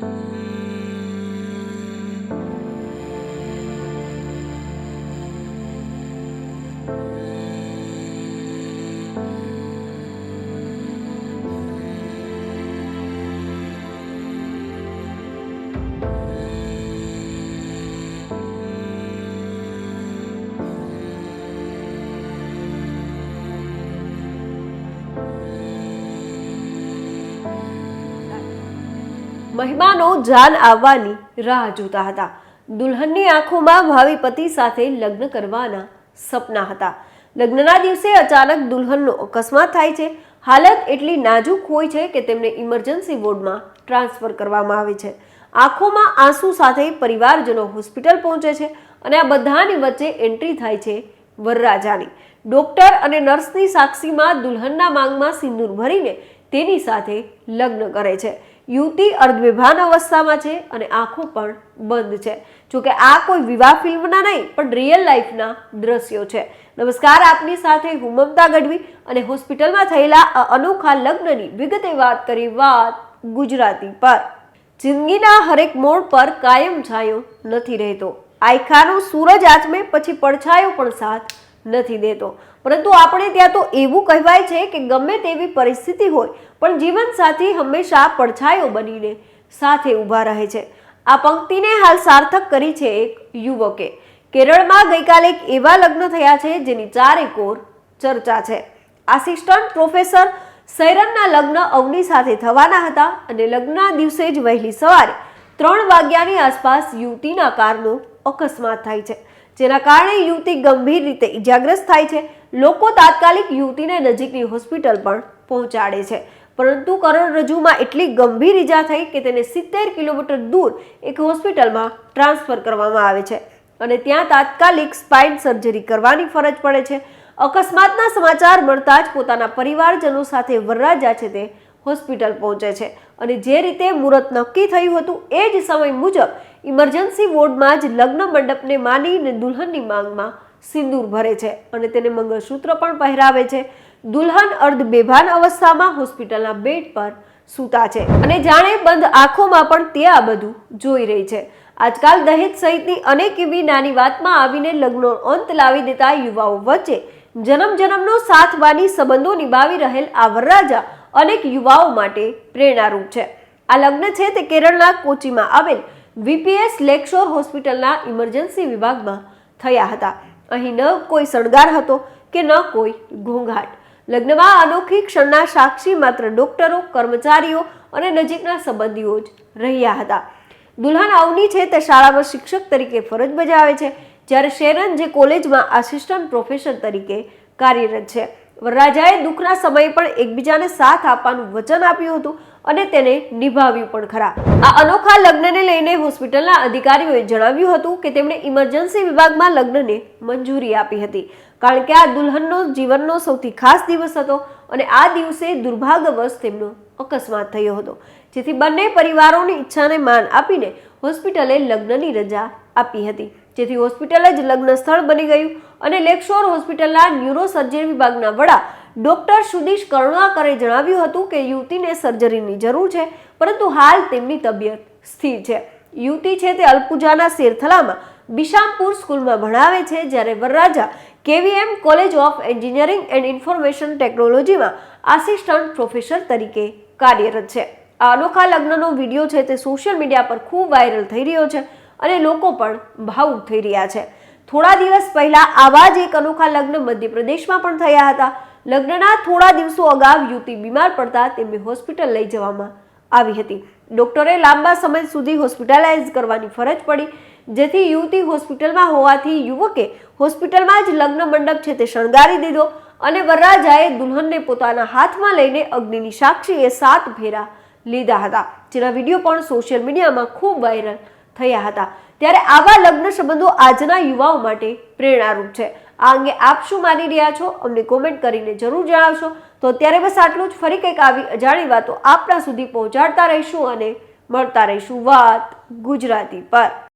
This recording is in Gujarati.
Mm-hmm. મહેમાનો જાન આવવાની રાહ જોતા હતા. દુલ્હનની આંખોમાં ભાવિ પતિ સાથે લગ્ન કરવાના સપના હતા. લગ્નના દિવસે અચાનક દુલ્હનનો અકસ્માત થાય છે. હાલત એટલી નાજુક હોય છે કે તેમને ઇમરજન્સી વોર્ડમાં ટ્રાન્સફર કરવામાં આવે છે. આંખોમાં આંસુ સાથે પરિવારજનો હોસ્પિટલ પહોંચે છે અને આ બધાની વચ્ચે એન્ટ્રી થાય છે વરરાજાની. ડોક્ટર અને નર્સની સાક્ષીમાં દુલ્હનના માંગમાં સિંદૂર ભરીને તેની સાથે લગ્ન કરે છે. યુવતી અર્ધવિભાન અવસ્થામાં છે અને આંખો પણ બંધ છે. જોકે આ કોઈ વિવાહ ફિલ્મના નહીં, પણ રિયલ લાઈફના દ્રશ્યો છે. નમસ્કાર, આપની સાથે હું મમતા ગઢવી અને હોસ્પિટલમાં થયેલા આ અનોખા લગ્નની વિગતે વાત કરી વાત ગુજરાતી પર. જિંદગીના હરેક મોડ પર કાયમ છાયો નથી રહેતો. આયખાનો સૂરજ આચમે, પછી પડછાયો પણ સાથ નથી દેતો. પરંતુ આપણે ત્યાં તો એવું કહેવાય છે કે ગમે તેવી પરિસ્થિતિ હોય, પણ જીવનસાથી હંમેશા પડછાયો બનીને સાથે ઊભા રહે છે. આ પંક્તિને હાલ સાર્થક કરી છે એક યુવકે. કેરળમાં ગઈકાલે એક એવા લગ્ન થયા છે જેની ચારેકોર ચર્ચા છે. આસિસ્ટન્ટ પ્રોફેસર સૈરનના લગ્ન અવની સાથે થવાના હતા અને લગ્નના દિવસે જ વહેલી સવારે ત્રણ વાગ્યાની આસપાસ યુવતીના કારનો અકસ્માત થાય છે. જેના કારણે યુવતી ગંભીર રીતે ઈજાગ્રસ્ત થાય છે. લોકો તાત્કાલિક યુવતીને નજીકની હોસ્પિટલ પણ પહોંચાડે છે. પરંતુ કરોડરજ્જુમાં એટલી ગંભીર ઈજા થઈ કે તેને સિત્તેર કિલોમીટર દૂર એક હોસ્પિટલમાં ટ્રાન્સફર કરવામાં આવે છે. અને ત્યાં તાત્કાલિક સ્પાઇન સર્જરી કરવાની ફરજ પડે છે. અકસ્માતના સમાચાર મળતા જ પોતાના પરિવારજનો સાથે વરરાજા છે તે હોસ્પિટલ પહોંચે છે. અને જે રીતે મુહૂર્ત નક્કી થયું હતું એ જ સમય મુજબ ઇમરજન્સી વોર્ડમાં જ લગ્ન મંડપને માનીને દુલ્હનની માંગમાં સિંદૂર ભરે છે અને તેને મંગળસૂત્ર પણ પહેરાવે છે. દુલ્હન અર્ધ બેભાન અવસ્થામાં હોસ્પિટલના બેડ પર સૂતા છે અને જાણે બંધ આંખોમાં પણ તે આ બધું જોઈ રહી છે. આજકાલ દહેજ સહિતની અનેક એવી નાની વાતમાં આવીને લગ્નનો અંત લાવી દેતા યુવાઓ વચ્ચે જન્મ જન્મનો સાથવાની સંબંધો નિભાવી રહેલ આ વરરાજા અનેક યુવાઓ માટે પ્રેરણારૂપ છે. આ લગ્ન છે તે કેરળના કોચીમાં આવેલ વીપીએસ લેકશોર હોસ્પિટલના ઇમરજન્સી વિભાગમાં થયા હતા. અહીં ન કોઈ શણગાર હતો કે ન કોઈ ઘોંઘાટ. લગ્નમાં અનોખી ક્ષણના સાક્ષી માત્ર ડોક્ટરો, કર્મચારીઓ અને નજીકના સંબંધીઓ જ રહ્યા હતા. દુલ્હન અવની છે તે શાળામાં શિક્ષક તરીકે ફરજ બજાવે છે, જ્યારે શેરન જે કોલેજમાં આસિસ્ટન્ટ પ્રોફેસર તરીકે કાર્યરત છે. વરરાજાએ દુઃખના સમયે પણ એકબીજાને સાથ આપવાનું વચન આપ્યું હતું અને તેને નિભાવ્યું પણ ખરા. આ અનોખા લગ્નને લઈને હોસ્પિટલના અધિકારીઓએ જણાવ્યું હતું કે તેમણે ઇમરજન્સી વિભાગમાં લગ્નને મંજૂરી આપી હતી. કારણ કે આ દુલ્હનનો જીવનનો સૌથી ખાસ દિવસ હતો અને આ દિવસે દુર્ભાગ્યવશ તેમનો અકસ્માત થયો હતો. જેથી બંને પરિવારોની ઈચ્છાને માન આપીને હોસ્પિટલે લગ્નની રજા આપી હતી. જેથી હોસ્પિટલ જ લગ્ન સ્થળ બની ગયું અને લેકશોર હોસ્પિટલના ન્યુરોસર્જરી વિભાગના વડા ડોક્ટર સુદીશ કરુણાકરે જણાવ્યું હતું કે યુવતીને સર્જરીની જરૂર છે, પરંતુ હાલ તેમની તબિયત સ્થિર છે. યુવતી છે તે અલ્પુજાના શેરથલામાં બિશામપુર સ્કૂલમાં ભણાવે છે, જ્યારે વરરાજા KVM college of engineering and information ટેકનોલોજીમાં આસિસ્ટન્ટ પ્રોફેસર તરીકે કાર્યરત છે. આ અનોખા લગ્નનો વીડિયો છે તે સોશિયલ મીડિયા પર ખૂબ વાયરલ થઈ રહ્યો છે. અને લોકો પણ ભાવુક થઈ રહ્યા છે. થોડા દિવસ પહેલા આવા જ એક અનોખા લગ્ન મધ્યપ્રદેશમાં પણ થયા હતા. લગ્નના થોડા દિવસો અગાઉ યુવતી બીમાર પડતા તેમને હોસ્પિટલ લઈ જવામાં આવી હતી. ડોક્ટરે લાંબા સમય સુધી હોસ્પિટલાઇઝ કરવાની ફરજ પડી, જેથી યુવતી હોસ્પિટલમાં હોવાથી યુવકે હોસ્પિટલમાં જ લગ્ન મંડપ છે તે શણગારી દીધો અને વરરાજાએ દુલ્હનને પોતાના હાથમાં લઈને અગ્નિની સાક્ષીએ સાત ફેરા લીધા હતા. જેના વીડિયો પણ સોશિયલ મીડિયામાં ખૂબ વાયરલ થયા હતા. ત્યારે આવા લગ્ન સંબંધો આજના યુવાઓ માટે પ્રેરણારૂપ છે. આ અંગે આપ શું માની રહ્યા છો? અમને કોમેન્ટ કરીને જરૂર જણાવશો. તો અત્યારે બસ આટલું જ. ફરી કંઈક આવી અજાણી વાતો આપણા સુધી પહોંચાડતા રહીશું અને મળતા રહીશું વાત ગુજરાતી પર.